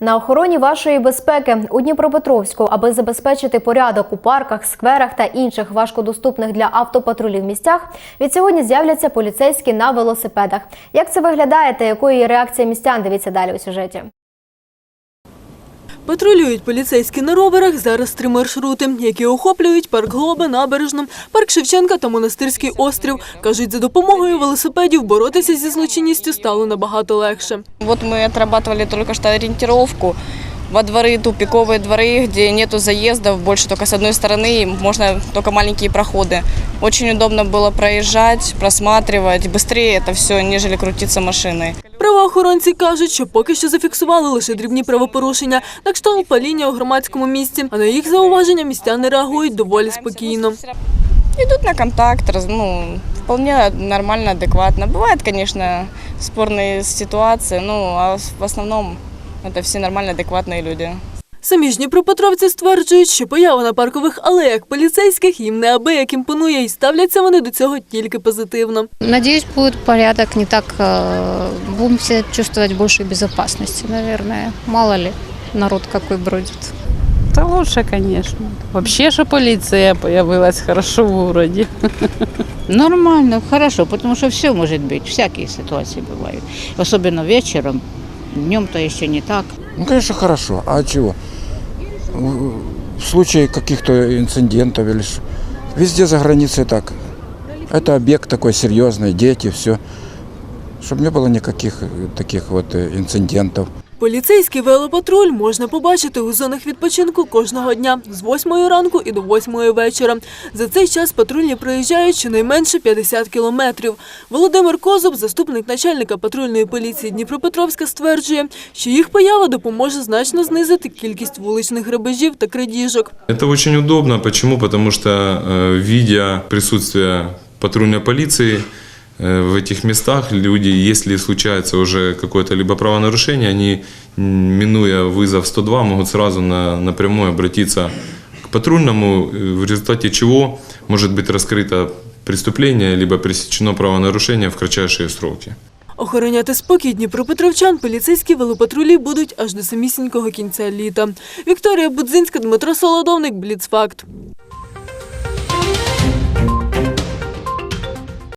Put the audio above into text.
На охороні вашої безпеки у Дніпропетровську, аби забезпечити порядок у парках, скверах та інших важкодоступних для автопатрулів місцях, від сьогодні з'являться поліцейські на велосипедах. Як це виглядає та якою є реакція містян? Дивіться далі у сюжеті. Патрулюють поліцейські на роверах зараз три маршрути, які охоплюють парк Глоби, Набережну, парк Шевченка та Монастирський острів. Кажуть, за допомогою велосипедів боротися зі злочинністю стало набагато легше. Вот мы отрабатывали только что ориентировку во дворы, тупиковые дворы, где нету заездов, больше только с одной стороны, и можно только маленькие проходы. Очень удобно было проезжать, просматривать, быстрее это все, нежели крутиться машиной. Правоохоронці кажуть, що поки що зафіксували лише дрібні правопорушення, на кшталт паління у громадському місці, а на їх зауваження містяни реагують доволі спокійно. Идут на контакт, раз- ну, вполне нормально, адекватно. Бывают, конечно, спорные ситуации, ну, а в основном это все нормально, адекватные люди. Самі ж дніпропетровці стверджують, що поява на паркових алеях поліцейських їм неабияк імпонує і ставляться вони до цього тільки позитивно. Надеюсь, будет порядок, не так э, будем себя чувствовать большей безопасности, наверное. Мало ли, народ какой бродит. Да лучше, конечно. Вообще, что полиция появилась хорошо в городе. Нормально, хорошо, потому что все может быть, всякие ситуации бывают. Особенно вечером, днем-то еще не так. Ну, конечно, хорошо. А чего? В в случае каких-то инцидентов или ш- везде за границей так. Это объект такой серьезный, дети, все. Чтобы не было никаких э, таких вот э, инцидентов. Поліцейський велопатруль можна побачити у зонах відпочинку кожного дня з 8 ранку і до 8 вечора. За цей час патрульні проїжджають щонайменше 50 кілометрів. Володимир Козуб, заступник начальника патрульної поліції Дніпропетровська, стверджує, що їх поява допоможе значно знизити кількість вуличних грабежів та крадіжок. Это очень удобно. Почему? Потому что, э, видя присутствие патрульной полиции э, в этих местах, люди, если случается уже какое-то либо правонарушение, они, м, минуя вызов 102, могут сразу на, напрямую обратиться к патрульному, э, в результате чего может быть раскрыто преступление, либо пресечено правонарушение в кратчайшие сроки. Охороняти спокій дніпропетровчан поліцейські велопатрулі будуть аж до самісінького кінця літа. Вікторія Будзинська, Дмитро Солодовник, Бліцфакт.